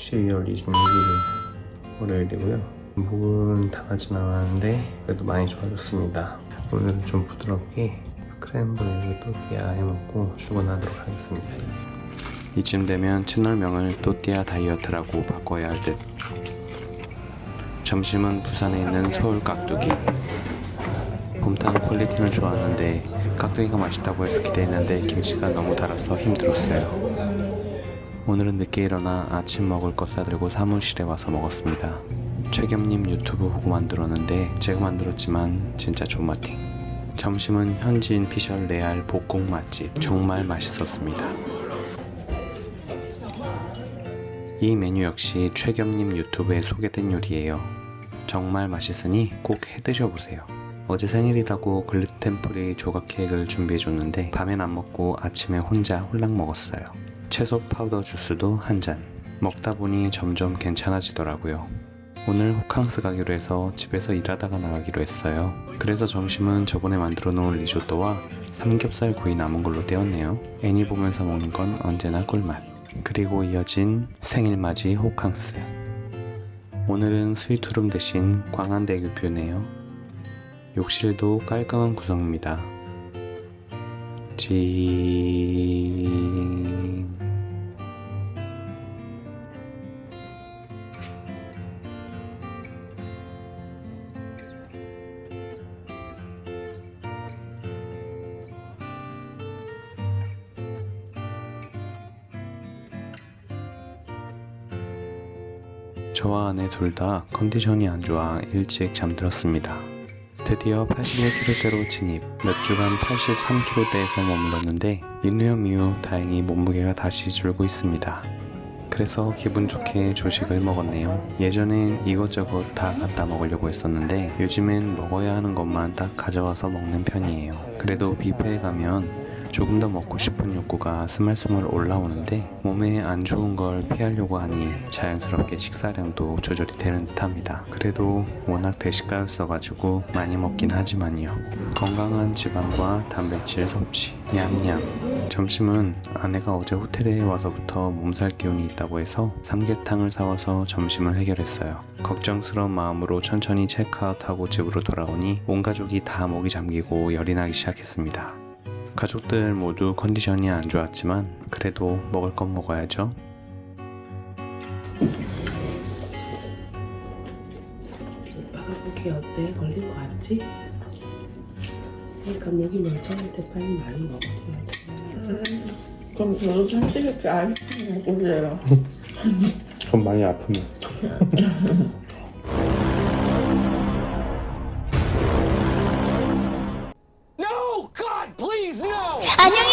12월 26일 월요일이고요. 목은 다 가진 않았는데 그래도 많이 좋아졌습니다. 오늘은 좀 부드럽게 스크램블 에그 또띠아 해먹고 출근하도록 하겠습니다. 이쯤 되면 채널명을 또띠아 다이어트라고 바꿔야 할 듯. 점심은 부산에 있는 서울 깍두기. 곰탕 퀄리티는 좋아하는데 깍두기가 맛있다고 해서 기대했는데 김치가 너무 달아서 힘들었어요. 오늘은 늦게 일어나 아침 먹을 것 사들고 사무실에 와서 먹었습니다. 최겸님 유튜브 보고 만들었는데 제가 만들었지만 진짜 존맛팅. 점심은 현지인 피셜 레알 볶국 맛집 정말 맛있었습니다. 이 메뉴 역시 최겸님 유튜브에 소개된 요리예요. 정말 맛있으니 꼭 해드셔보세요. 어제 생일이라고 글루텐 프리 조각 케이크를 준비해줬는데 밤엔 안 먹고 아침에 혼자 홀랑 먹었어요. 채소 파우더 주스도 한 잔. 먹다 보니 점점 괜찮아지더라고요. 오늘 호캉스 가기로 해서 집에서 일하다가 나가기로 했어요. 그래서 점심은 저번에 만들어 놓은 리조또와 삼겹살 구이 남은 걸로 때웠네요. 애니 보면서 먹는 건 언제나 꿀맛. 그리고 이어진 생일맞이 호캉스. 오늘은 스위트룸 대신 광안대교 뷰네요. 욕실도 깔끔한 구성입니다. 진... 저와 아내 둘 다 컨디션이 안 좋아 일찍 잠들었습니다. 드디어 81kg대로 진입. 몇 주간 83kg대에서 머물렀는데 인후염 이후 다행히 몸무게가 다시 줄고 있습니다. 그래서 기분 좋게 조식을 먹었네요. 예전엔 이것저것 다 갖다 먹으려고 했었는데 요즘엔 먹어야 하는 것만 딱 가져와서 먹는 편이에요. 그래도 뷔페에 가면 조금 더 먹고 싶은 욕구가 스멀스멀 올라오는데 몸에 안 좋은 걸 피하려고 하니 자연스럽게 식사량도 조절이 되는 듯 합니다. 그래도 워낙 대식가였어가지고 많이 먹긴 하지만요. 건강한 지방과 단백질 섭취, 냠냠. 점심은 아내가 어제 호텔에 와서부터 몸살 기운이 있다고 해서 삼계탕을 사와서 점심을 해결했어요. 걱정스러운 마음으로 천천히 체크아웃하고 집으로 돌아오니 온 가족이 다 목이 잠기고 열이 나기 시작했습니다. 가족들 모두 컨디션이 안 좋았지만 그래도 먹을 건 먹어야죠. 오빠가 보기 어때? 걸린 거 같지? 그러니까 목이 멀쩡할 때 빨리 많이 먹어줘야 돼. 그럼 저도 삼십 이렇게 아이스크림 먹을래요. 좀 많이 아프네. 안녕히!